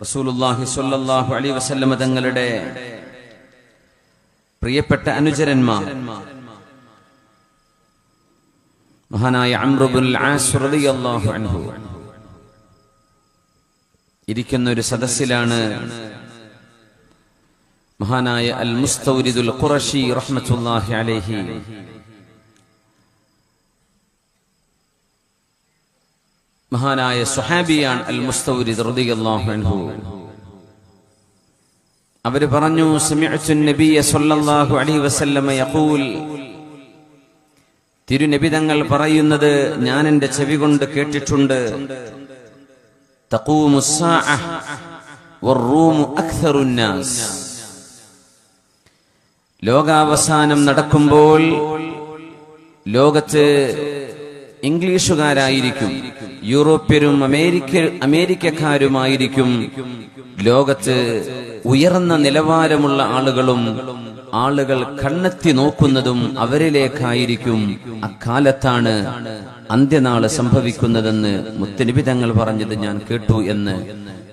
റസൂലുള്ളാഹി സ്വല്ലല്ലാഹു അലൈഹി വസല്ലമ തങ്ങളുടെ പ്രിയപ്പെട്ട അനുചരന്മാർ. മഹാനായ അംറുബുൽ ആസ് റളിയല്ലാഹു അൻഹു. ഇരിക്കുന്ന ഒരു സദസ്സിലാണ് മഹാനായ അൽ മുസ്തൗരിദുൽ ഖുറഷി റഹ്മത്തുള്ളാഹി അലൈഹി മഹാനായ സുഹാബിയാൻ അൽ മുസ്തൗരി റളിയല്ലാഹു അവർ പറഞ്ഞു നബിയ സല്ലല്ലാഹു അലൈഹി വസല്ലമ യഖൂൽ. തിരുനബി തങ്ങൾ പറയുന്നത് ഞാൻ എന്റെ ചെവി കൊണ്ട് കേട്ടിട്ടുണ്ട്. ലോകാവസാനം നടക്കുമ്പോൾ ലോകത്ത് ഇംഗ്ലീഷുകാരായിരിക്കും യൂറോപ്യരും അമേരിക്ക അമേരിക്കക്കാരുമായിരിക്കും. ലോകത്ത് ഉയർന്ന നിലവാരമുള്ള ആളുകളും ആളുകൾ കണ്ണെത്തി നോക്കുന്നതും അവരിലേക്കായിരിക്കും അക്കാലത്താണ് അന്ത്യനാൾ സംഭവിക്കുന്നതെന്ന് മുത്തനിബി തങ്ങൾ പറഞ്ഞത് ഞാൻ കേട്ടു എന്ന്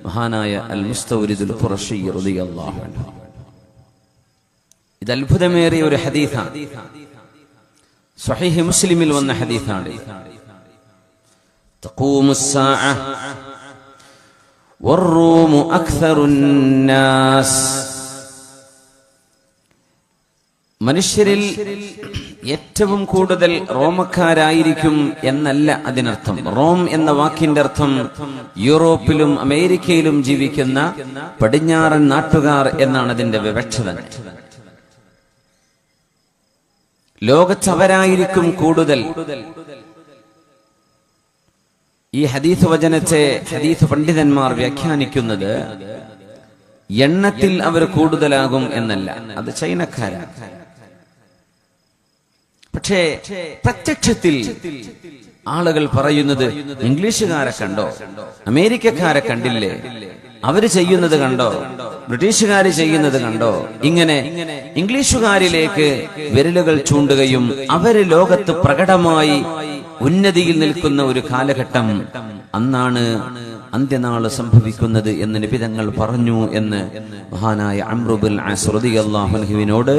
മഹാനായ അൽ മുസ്തൗരിദുൽ റളിയല്ലാഹു അൻഹു. ഇത് അത്ഭുതമേറിയ ഒരു ഹദീസാണ്. സ്വഹീഹ് മുസ്ലിമിൽ വന്ന ഹദീസാണ് تقوم الساعة والروم أكثر الناس മനുഷ്യരിൽ ഏറ്റവും കൂടുതൽ റോമക്കാരായിരിക്കും എന്നല്ല അതിനർത്ഥം റോം എന്ന വാക്കിന്റെ അർത്ഥം യൂറോപ്പിലും അമേരിക്കയിലും ജീവിക്കുന്ന പടിഞ്ഞാറൻ നാട്ടുകാർ എന്നാണ് അതിന്റെ വിവക്ഷ തന്നെ ലോകത്തവരായിരിക്കും കൂടുതൽ. ഈ ഹദീസ് വചനത്തെ ഹദീസ് പണ്ഡിതന്മാർ വ്യാഖ്യാനിക്കുന്നത് എണ്ണത്തിൽ അവർ കൂടുതലാകും എന്നല്ല. അത് ചൈനക്കാരാണ്. പക്ഷേ പ്രത്യക്ഷത്തിൽ ആളുകൾ പറയുന്നത് ഇംഗ്ലീഷുകാരെ കണ്ടോ? അമേരിക്കക്കാരെ കണ്ടില്ലേ? അവർ ചെയ്യുന്നത് കണ്ടോ? ബ്രിട്ടീഷുകാർ ചെയ്യുന്നത് കണ്ടോ? ഇങ്ങനെ ഇംഗ്ലീഷുകാരിലേക്ക് വിരലുകൾ ചൂണ്ടുകയും അവർ ലോകത്ത് പ്രകടമായി ഉന്നതിയിൽ നിൽക്കുന്ന ഒരു കാലഘട്ടം അന്നാണ് അന്ത്യനാൾ സംഭവിക്കുന്നത് എന്ന് നിബിതങ്ങൾ പറഞ്ഞു എന്ന് മഹാനായ അമ്രുബുൽ അൻഹുവിനോട്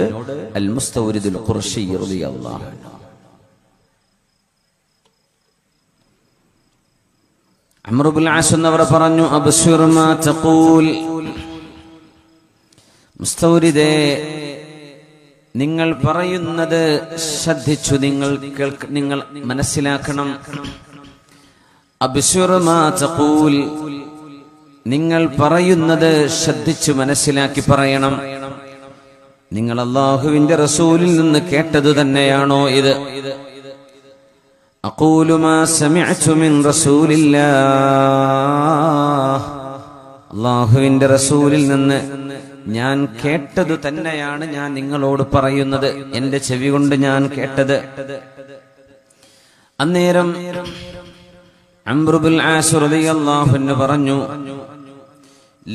അൽ മുസ്തൗരിദുൽ ഖുർഷി റളിയല്ലാഹു എന്നവർ പറഞ്ഞു മുസ്തൗരിദേ നിങ്ങൾ പറയുന്നത് ശ്രദ്ധിച്ചു നിങ്ങൾ കേൾക്ക നിങ്ങൾ മനസ്സിലാക്കണം. തഖൂൽ നിങ്ങൾ പറയുന്നത് ശ്രദ്ധിച്ചു മനസ്സിലാക്കി പറയണം. നിങ്ങൾ അള്ളാഹുവിന്റെ റസൂലിൽ നിന്ന് കേട്ടത് തന്നെയാണോ ഇത്? أقول ما سمعت من رسول الله അള്ളാഹുവിന്റെ റസൂലിൽ നിന്ന് ഞാൻ കേട്ടത് തന്നെയാണ് ഞാൻ നിങ്ങളോട് പറയുന്നത് എന്റെ ചെവി കൊണ്ട് ഞാൻ കേട്ടത് അന്നേരം അംറുബുൽ ആസുറിയാഹുന്ന് പറഞ്ഞു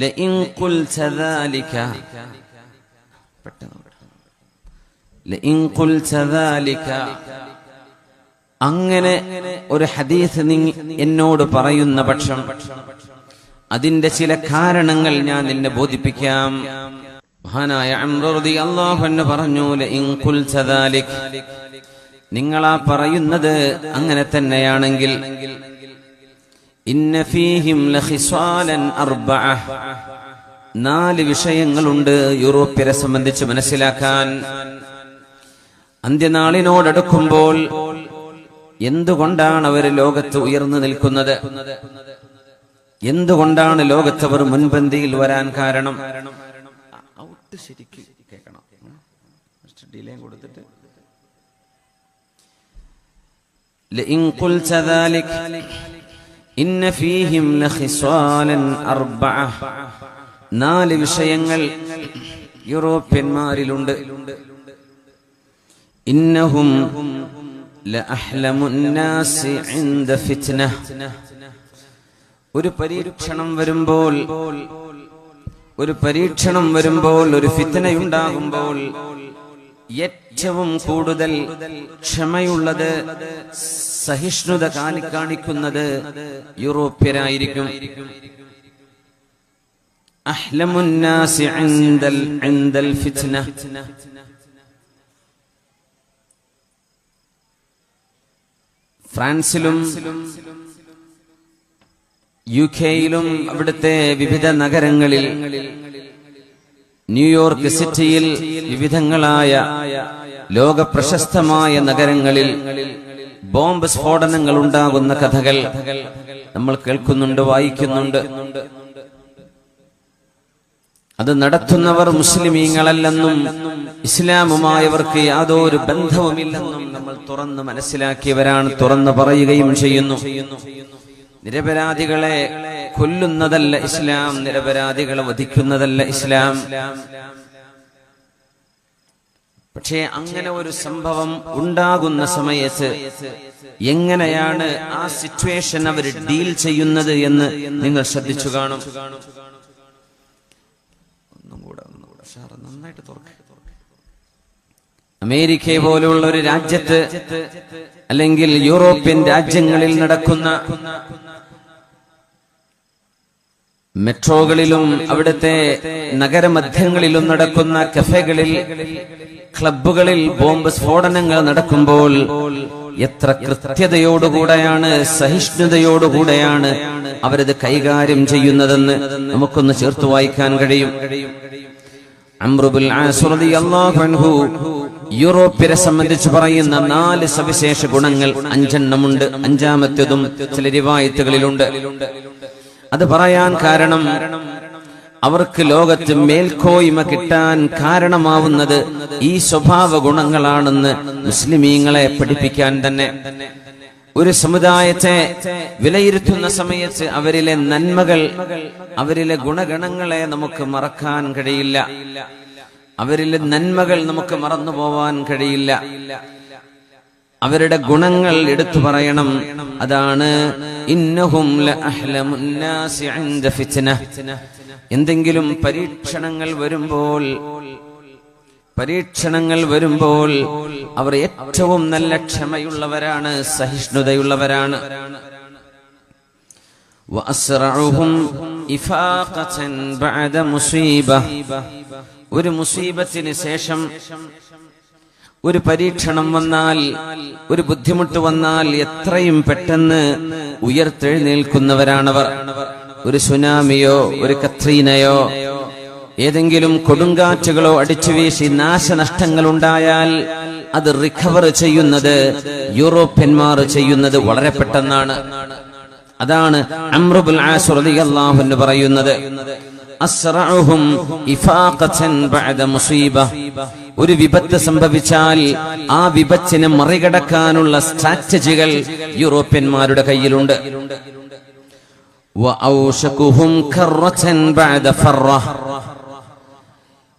ലഇൻ ഖുൽത ذلك പെട്ടെന്ന് ലഇൻ ഖുൽത ذلك അങ്ങനെ ഒരു ഹദീസ് നീ എന്നോട് പറയുന്ന പക്ഷം അതിന്റെ ചില കാരണങ്ങൾ ഞാൻ നിന്നെ ബോധിപ്പിക്കാം. മഹാനായ അംറോദി അള്ളാഹു പറഞ്ഞു നിങ്ങളാ പറയുന്നത് അങ്ങനെ തന്നെയാണെങ്കിൽ നാല് വിഷയങ്ങളുണ്ട് യൂറോപ്യരെ സംബന്ധിച്ച് മനസ്സിലാക്കാൻ. അന്ത്യനാളിനോടടുക്കുമ്പോൾ എന്തുകൊണ്ടാണ് അവർ ലോകത്ത് ഉയർന്നു നിൽക്കുന്നത് എന്തുകൊണ്ടാണ് ലോകത്ത് അവർ മുൻപന്തിയിൽ വരാൻ കാരണം ഔട്ട് ശരിക്ക് കേൾക്കണം ഡിലേ കൊടുത്തിട്ട് لئن قلت ذلك إن فيهم لخصالا أربعة നാല് വിഷയങ്ങൾ യൂറോപ്യന്മാരിലുണ്ട് ഇന്നഹും ഒരു പരീക്ഷണം വരുമ്പോൾ ഒരു പരീക്ഷണം വരുമ്പോൾ ഒരു ഫിത്തനയുണ്ടാകുമ്പോൾ ഏറ്റവും കൂടുതൽ ക്ഷമയുള്ളത് സഹിഷ്ണുത കാണിക്കാണിക്കുന്നത് യൂറോപ്യരായിരിക്കും أحلم الناس عند ال... ഫ്രാൻസിലും യു കെയിലും അവിടുത്തെ വിവിധ നഗരങ്ങളിൽ ന്യൂയോർക്ക് സിറ്റിയിൽ വിവിധങ്ങളായ ലോക പ്രശസ്തമായ നഗരങ്ങളിൽ ബോംബ് സ്ഫോടനങ്ങൾ ഉണ്ടാകുന്ന കഥകൾ നമ്മൾ കേൾക്കുന്നുണ്ട് വായിക്കുന്നുണ്ട്. അത് നടത്തുന്നവർ മുസ്ലിമീങ്ങളല്ലെന്നും ഇസ്ലാമുമായവർക്ക് യാതൊരു ബന്ധവുമില്ലെന്നും നമ്മൾ തുറന്ന് മനസ്സിലാക്കിയവരാണ് തുറന്ന് പറയുകയും ചെയ്യുന്നു. നിരപരാധികളെ കൊല്ലുന്നതല്ല ഇസ്ലാം നിരപരാധികളെ വധിക്കുന്നതല്ല ഇസ്ലാം. പക്ഷേ അങ്ങനെ ഒരു സംഭവം ഉണ്ടാകുന്ന സമയത്ത് എങ്ങനെയാണ് ആ സിറ്റുവേഷൻ അവർ ഡീൽ ചെയ്യുന്നത് എന്ന് നിങ്ങൾ ശ്രദ്ധിച്ചു കാണും ഒന്നും കൂടെ ഒന്നും കൂടെ ഷാറ് നന്നായിട്ട് തുറക്ക. അമേരിക്ക പോലുള്ള ഒരു രാജ്യത്ത് അല്ലെങ്കിൽ യൂറോപ്യൻ രാജ്യങ്ങളിൽ നടക്കുന്ന മെട്രോകളിലും അവിടുത്തെ നഗരമധ്യങ്ങളിലും നടക്കുന്ന കഫേകളിൽ ക്ലബുകളിൽ ബോംബ് സ്ഫോടനങ്ങൾ നടക്കുമ്പോൾ എത്ര കൃത്യതയോടുകൂടെയാണ് സഹിഷ്ണുതയോടുകൂടെയാണ് അവരത് കൈകാര്യം ചെയ്യുന്നതെന്ന് നമുക്കൊന്ന് ചേർത്ത് വായിക്കാൻ കഴിയും അമ്രുബുൽ ആസ് റളിയല്ലാഹു അൻഹു യൂറോപ്യരെ സംബന്ധിച്ച് പറയുന്ന നാല് സവിശേഷ ഗുണങ്ങൾ അഞ്ചെണ്ണമുണ്ട്. അഞ്ചാമത്തേതും ചില റിവായത്തുകളിലുണ്ട് അത് പറയാൻ കാരണം അവർക്ക് ലോകത്ത് മേൽക്കോയ്മ കിട്ടാൻ കാരണമാവുന്നത് ഈ സ്വഭാവ ഗുണങ്ങളാണെന്ന് മുസ്ലിമീങ്ങളെ പഠിപ്പിക്കാൻ തന്നെ. ഒരു സമുദായത്തെ വിലയിരുത്തുന്ന സമയത്ത് അവരിലെ നന്മകൾ അവരിലെ ഗുണഗണങ്ങളെ നമുക്ക് മറക്കാൻ കഴിയില്ല. അവരിലെ നന്മകൾ നമുക്ക് മറന്നു പോവാൻ കഴിയില്ല. അവരുടെ ഗുണങ്ങൾ എടുത്തു പറയണം. അതാണ് ഇന്നഹും എന്തെങ്കിലും പരീക്ഷണങ്ങൾ വരുമ്പോൾ പരീക്ഷണങ്ങൾ വരുമ്പോൾ അവർ ഏറ്റവും നല്ല ക്ഷമയുള്ളവരാണ് സഹിഷ്ണുതയുള്ളവരാണ്. ഒരു മുസീബത്തിന് ശേഷം ഒരു പരീക്ഷണം വന്നാൽ ഒരു ബുദ്ധിമുട്ട് വന്നാൽ എത്രയും പെട്ടെന്ന് ഉയർത്തെഴുന്നേൽക്കുന്നവരാണവർ. ഒരു സുനാമിയോ ഒരു കത്രീനയോ ഏതെങ്കിലും കൊടുങ്കാറ്റുകളോ അടിച്ചു വീശി നാശനഷ്ടങ്ങളുണ്ടായാൽ അത് റിക്കവർ ചെയ്യുന്നത് യൂറോപ്യന്മാർ ചെയ്യുന്നത് വളരെ പെട്ടെന്നാണ്. അതാണ് അമ്രുബുൽ റളിയല്ലാഹു അൻഹു പറയുന്നത്. ഒരു വിപത്ത് സംഭവിച്ചാൽ ആ വിപത്തിനെ മറികടക്കാനുള്ള സ്ട്രാറ്റജികൾ യൂറോപ്യന്മാരുടെ കയ്യിലുണ്ട്.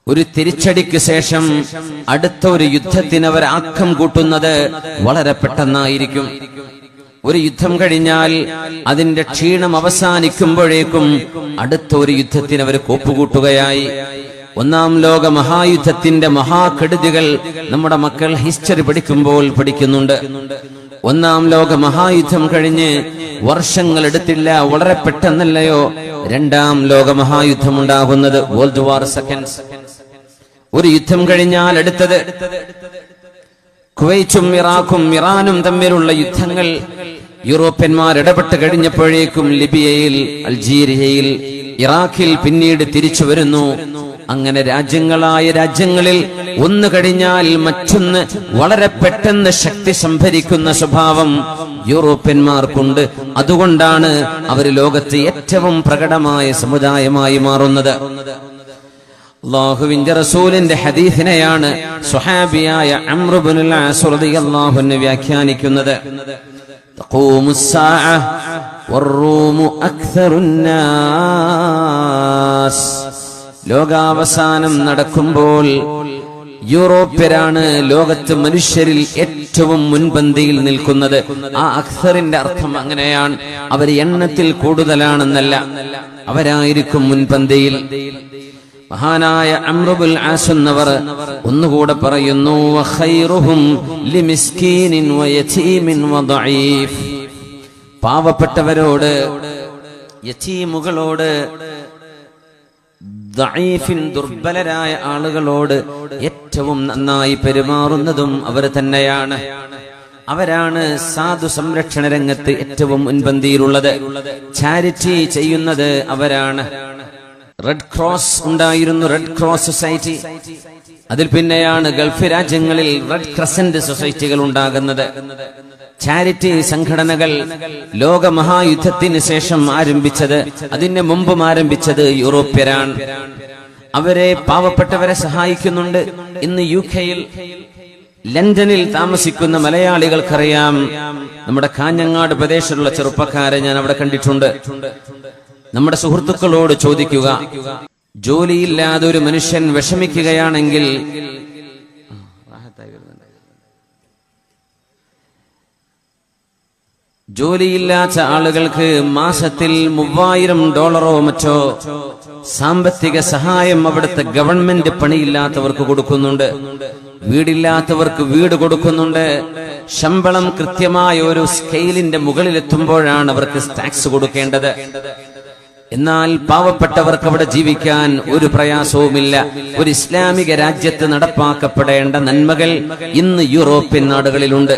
ഒരു തിരിച്ചടിക്ക് ശേഷം അടുത്ത ഒരു യുദ്ധത്തിന് അവർ ആക്കം കൂട്ടുന്നത് വളരെ പെട്ടെന്നായിരിക്കും. ഒരു യുദ്ധം കഴിഞ്ഞാൽ അതിന്റെ ക്ഷീണം അവസാനിക്കുമ്പോഴേക്കും അടുത്ത ഒരു യുദ്ധത്തിന് അവർ കോപ്പുകൂട്ടുകയായി. ഒന്നാം ലോക മഹായുദ്ധത്തിന്റെ മഹാകെടുതികൾ നമ്മുടെ മക്കൾ ഹിസ്റ്ററി പഠിക്കുമ്പോൾ പഠിക്കുന്നുണ്ട്. ഒന്നാം ലോക മഹായുദ്ധം കഴിഞ്ഞ് വർഷങ്ങൾ എടുത്തില്ല വളരെ പെട്ടെന്നല്ലയോ? രണ്ടാം ലോക മഹായുദ്ധം ഉണ്ടാകുന്നത് വേൾഡ് വാർ സെക്കൻഡ്സ് ഒരു യുദ്ധം കഴിഞ്ഞാൽ അടുത്തത്. കുവൈറ്റും ഇറാഖും ഇറാനും തമ്മിലുള്ള യുദ്ധങ്ങൾ യൂറോപ്യന്മാർ ഇടപെട്ട് കഴിഞ്ഞപ്പോഴേക്കും ലിബിയയിൽ അൾജീരിയയിൽ ഇറാഖിൽ പിന്നീട് തിരിച്ചു വരുന്നു. അങ്ങനെ രാജ്യങ്ങളായ രാജ്യങ്ങളിൽ ഒന്ന് കഴിഞ്ഞാൽ മറ്റൊന്ന് വളരെ പെട്ടെന്ന് ശക്തി സംഭരിക്കുന്ന സ്വഭാവം യൂറോപ്യന്മാർക്കുണ്ട്. അതുകൊണ്ടാണ് അവർ ലോകത്ത് ഏറ്റവും പ്രകടമായ സമുദായമായി മാറുന്നത്. അള്ളാഹുവിന്റെ റസൂലിന്റെ ഹദീസിനെയാണ് സുഹാബിയായ അമ്രുബുൽ അള്ളാഹുവിന് വ്യാഖ്യാനിക്കുന്നത് تقوم الساعة والروم أكثر الناس ലോകാവസാനം നടക്കുമ്പോൾ യൂറോപ്യരാണ് ലോകത്ത് മനുഷ്യരിൽ ഏറ്റവും മുൻപന്തിയിൽ നിൽക്കുന്നത് ആ അക്സറിന്റെ അർത്ഥം അങ്ങനെയാണ് അവർ എണ്ണത്തിൽ കൂടുതലാണെന്നല്ല അവരായിരിക്കും മുൻപന്തിയിൽ മഹാനായ അമ്രുബുൽ ആസുന്നവർ ഒന്നുകൂടെ പറയുന്നു പാവപ്പെട്ടവരോട് യതീമുകളോട് ദുർബലരായ ആളുകളോട് ഏറ്റവും നന്നായി പെരുമാറുന്നതും അവർ തന്നെയാണ്. അവരാണ് സാധു സംരക്ഷണ രംഗത്ത് ഏറ്റവും മുൻപന്തിയിലുള്ളത്. ചാരിറ്റി ചെയ്യുന്നത് അവരാണ്. റെഡ് ക്രോസ് ഉണ്ടായിരുന്നു റെഡ് ക്രോസ് സൊസൈറ്റി അതിൽ പിന്നെയാണ് ഗൾഫ് രാജ്യങ്ങളിൽ റെഡ് ക്രസന്റ് സൊസൈറ്റികൾ ഉണ്ടാകുന്നത്. ചാരിറ്റി സംഘടനകൾ ലോക മഹായുദ്ധത്തിന് ശേഷം ആരംഭിച്ചത് അതിന് മുമ്പും ആരംഭിച്ചത് യൂറോപ്യരാണ്. അവരെ പാവപ്പെട്ടവരെ സഹായിക്കുന്നുണ്ട്. ഇന്ന് യു കെയിൽ ലണ്ടനിൽ താമസിക്കുന്ന മലയാളികൾക്കറിയാം നമ്മുടെ കാഞ്ഞങ്ങാട് പ്രദേശത്തുള്ള ചെറുപ്പക്കാരെ ഞാൻ അവിടെ കണ്ടിട്ടുണ്ട്. നമ്മുടെ സുഹൃത്തുക്കളോട് ചോദിക്കുക ജോലിയില്ലാതെ ഒരു മനുഷ്യൻ വിഷമിക്കുകയാണെങ്കിൽ ജോലിയില്ലാത്ത ആളുകൾക്ക് മാസത്തിൽ മൂവായിരം ഡോളറോ മറ്റോ സാമ്പത്തിക സഹായം അവിടുത്തെ ഗവൺമെന്റ് പണിയില്ലാത്തവർക്ക് കൊടുക്കുന്നുണ്ട്. വീടില്ലാത്തവർക്ക് വീട് കൊടുക്കുന്നുണ്ട്. ശമ്പളം കൃത്യമായ ഒരു സ്കെയിലിന്റെ മുകളിലെത്തുമ്പോഴാണ് അവർക്ക് ടാക്സ് കൊടുക്കേണ്ടത്. എന്നാൽ പാവപ്പെട്ടവർക്ക് അവിടെ ജീവിക്കാൻ ഒരു പ്രയാസവുമില്ല. ഒരു ഇസ്ലാമിക രാജ്യത്ത് നടപ്പാക്കപ്പെടേണ്ട നന്മകൾ ഇന്ന് യൂറോപ്യൻ നാടുകളിലുണ്ട്.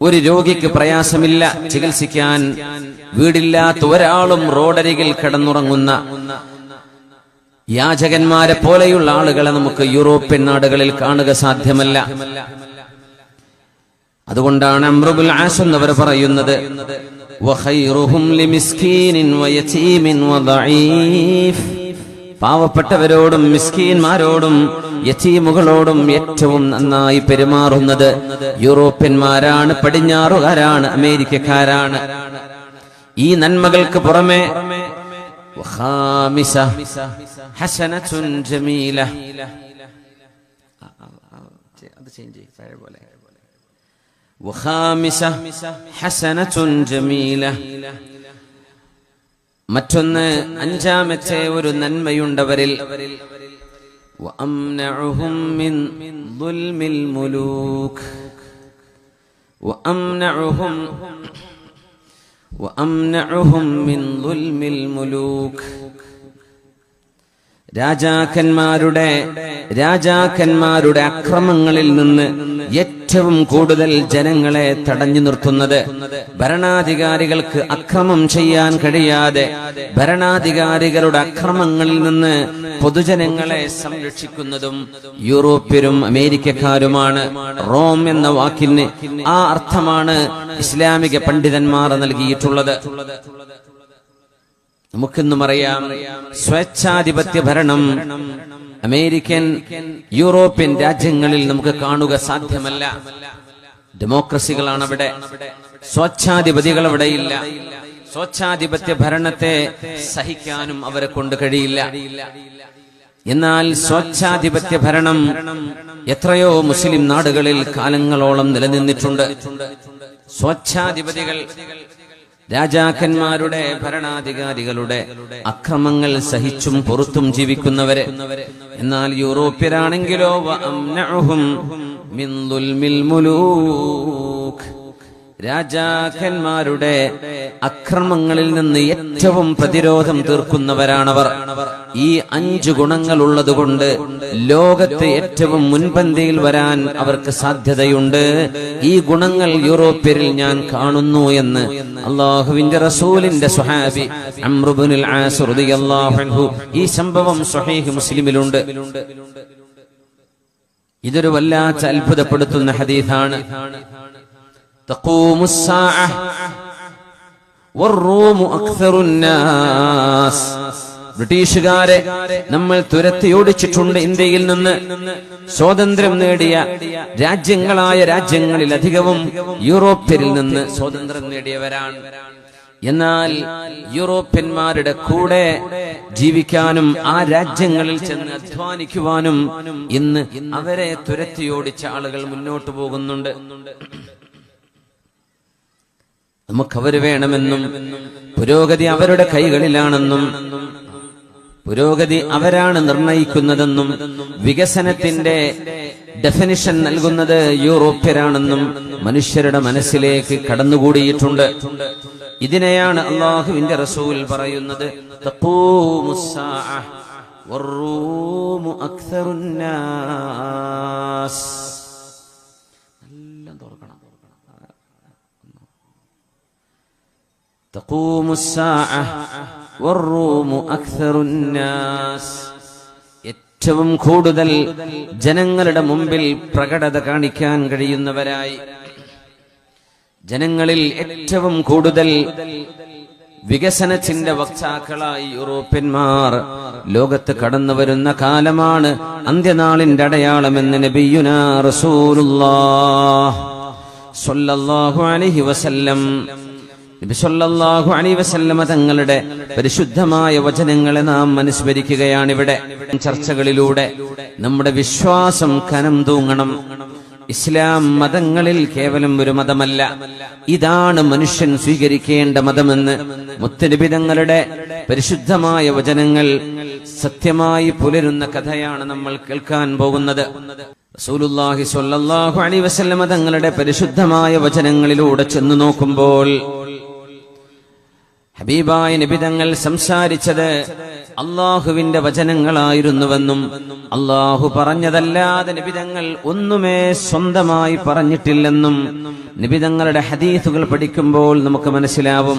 ഒരു രോഗിക്ക് പ്രയാസമില്ല. ചികിത്സിക്കാൻ വീടില്ലാത്ത ഒരാളും റോഡരികിൽ കിടന്നുറങ്ങുന്ന യാചകന്മാരെ പോലെയുള്ള ആളുകളെ നമുക്ക് യൂറോപ്യൻ നാടുകളിൽ കാണുക സാധ്യമല്ല. അതുകൊണ്ടാണ് അമ്രുബുൽ ആസ് എന്നവർ പറയുന്നത് വഖൈറുഹും വയതീമിൻ വദഈഫ് പാവപ്പെട്ടവരോടും മിസ്കീന്മാരോടും യതീമുകളോടും ഏറ്റവും നന്നായി പെരുമാറുന്നത് യൂറോപ്യന്മാരാണ് പടിഞ്ഞാറുകാരാണ് അമേരിക്കക്കാരാണ്. ഈ നന്മകൾക്ക് പുറമെ ജമീല. അത് ചേഞ്ച് പഴയ പോലെ. മറ്റൊന്ന് അഞ്ചാമത്തെ ഒരു നന്മയുണ്ടവരിൽ. രാജാക്കന്മാരുടെ രാജാക്കന്മാരുടെ അക്രമങ്ങളിൽ നിന്ന് ഏറ്റവും കൂടുതൽ ജനങ്ങളെ തടഞ്ഞു നിർത്തുന്നത് ഭരണാധികാരികൾക്ക് അക്രമം ചെയ്യാൻ കഴിയാതെ ഭരണാധികാരികളുടെ അക്രമങ്ങളിൽ നിന്ന് പൊതുജനങ്ങളെ സംരക്ഷിക്കുന്നതും യൂറോപ്യരും അമേരിക്കക്കാരുമാണ്. റോം എന്ന വാക്കിന് ആ അർത്ഥമാണ് ഇസ്ലാമിക പണ്ഡിതന്മാർ നൽകിയിട്ടുള്ളത്. നമുക്കിന്നും അറിയാം സ്വേച്ഛാധിപത്യ ഭരണം അമേരിക്കൻ യൂറോപ്യൻ രാജ്യങ്ങളിൽ നമുക്ക് കാണുക സാധ്യമല്ല. ഡെമോക്രസികളാണ് അവിടെ സ്വച്ഛാധിപതികൾ അവിടെയില്ല സ്വച്ഛാധിപത്യ ഭരണത്തെ സഹിക്കാനും അവരെ കൊണ്ട് കഴിയില്ല. എന്നാൽ സ്വച്ഛാധിപത്യ ഭരണം എത്രയോ മുസ്ലിം നാടുകളിൽ കാലങ്ങളോളം നിലനിന്നിട്ടുണ്ട്. സ്വച്ഛാധിപതികൾ രാജാക്കന്മാരുടെ ഭരണാധികാരികളുടെ അക്രമങ്ങൾ സഹിച്ചും പുറത്തും ജീവിക്കുന്നവരെ. എന്നാൽ യൂറോപ്യരാണെങ്കിലോ രാജാക്കന്മാരുടെ അക്രമങ്ങളിൽ നിന്ന് ഏറ്റവും പ്രതിരോധം തീർക്കുന്നവരാണവർ. ഈ അഞ്ചു ഗുണങ്ങൾ ഉള്ളതുകൊണ്ട് ലോകത്ത് ഏറ്റവും മുൻപന്തിയിൽ വരാൻ അവർക്ക് സാധ്യതയുണ്ട്. ഈ ഗുണങ്ങൾ യൂറോപ്യരിൽ ഞാൻ കാണുന്നു എന്ന് അള്ളാഹുവിന്റെ റസൂലിന്റെ സുഹാബി അമ്രുബുനിൽ ഈ സംഭവം സ്വഹീഹ് മുസ്ലിമിലുണ്ട്. ഇതൊരു വല്ലാത്ത അത്ഭുതപ്പെടുത്തുന്ന ഹദീഥാണ് تقوم الساعة والروم أكثر الناس ബ്രിട്ടീഷുകാരെ നമ്മൾ തുരത്തിയോടിച്ചിട്ടുണ്ട് ഇന്ത്യയിൽ നിന്ന് സ്വാതന്ത്ര്യം നേടിയ രാജ്യങ്ങളായ രാജ്യങ്ങളിൽ അധികവും യൂറോപ്യരിൽ നിന്ന് സ്വാതന്ത്ര്യം നേടിയവരാണ് എന്നാൽ യൂറോപ്യന്മാരുടെ കൂടെ ജീവിക്കാനും ആ രാജ്യങ്ങളിൽ ചെന്ന് അധ്വാനിക്കുവാനും ഇന്ന് അവരെ തുരത്തിയോടിച്ച ആളുകൾ മുന്നോട്ട് പോകുന്നുണ്ട് നമുക്കവര് വേണമെന്നും പുരോഗതി അവരുടെ കൈകളിലാണെന്നും പുരോഗതി അവരാണ് നിർണയിക്കുന്നതെന്നും വികസനത്തിന്റെ ഡെഫിനിഷൻ നൽകുന്നത് യൂറോപ്യരാണെന്നും മനുഷ്യരുടെ മനസ്സിലേക്ക് കടന്നുകൂടിയിട്ടുണ്ട്. ഇതിനെയാണ് അള്ളാഹുവിന്റെ റസൂൽ പറയുന്നത് തഖൂമുസ്സാഅ തക്കൂമു വറൂമു അക്സറുന്നാസ് ഏറ്റവും കൂടുതൽ ജനങ്ങളുടെ മുമ്പിൽ പ്രകടത കാണിക്കാൻ കഴിയുന്നവരായി. ജനങ്ങളിൽ ഏറ്റവും കൂടുതൽ വികസനത്തിന്റെ വക്താക്കളായി യൂറോപ്യന്മാർ ലോകത്ത് കടന്നു വരുന്ന കാലമാണ് അന്ത്യനാളിന്റെ അടയാളമെന്ന് നബിയുന റസൂലുല്ലാഹു അലൈഹി വസല്ലം. നബി സല്ലല്ലാഹു അലൈഹി വസല്ലമ തങ്ങളുടെ പരിശുദ്ധമായ വചനങ്ങളെ നാം അനുസ്മരിക്കുകയാണ് ഇവിടെ ചർച്ചകളിലൂടെ നമ്മുടെ വിശ്വാസം കനം തൂങ്ങണം. ഇസ്ലാം മതങ്ങളിൽ കേവലം ഒരു മതമല്ല. ഇതാണ് മനുഷ്യൻ സ്വീകരിക്കേണ്ട മതമെന്ന് മുത്തനബി തങ്ങളുടെ പരിശുദ്ധമായ വചനങ്ങൾ സത്യമായി പുലരുന്ന കഥയാണ് നമ്മൾ കേൾക്കാൻ പോകുന്നത്. റസൂലുള്ളാഹി സ്വല്ലല്ലാഹു അലൈഹി വസല്ലമ തങ്ങളുടെ പരിശുദ്ധമായ വചനങ്ങളിലൂടെ ചെന്നു നോക്കുമ്പോൾ ഹബീബായ നിബിതങ്ങൾ സംസാരിച്ചത് അള്ളാഹുവിന്റെ വചനങ്ങളായിരുന്നുവെന്നും അള്ളാഹു പറഞ്ഞതല്ലാതെ നിബിതങ്ങൾ ഒന്നുമേ സ്വന്തമായി പറഞ്ഞിട്ടില്ലെന്നും നിബിതങ്ങളുടെ ഹദീസുകൾ പഠിക്കുമ്പോൾ നമുക്ക് മനസ്സിലാവും.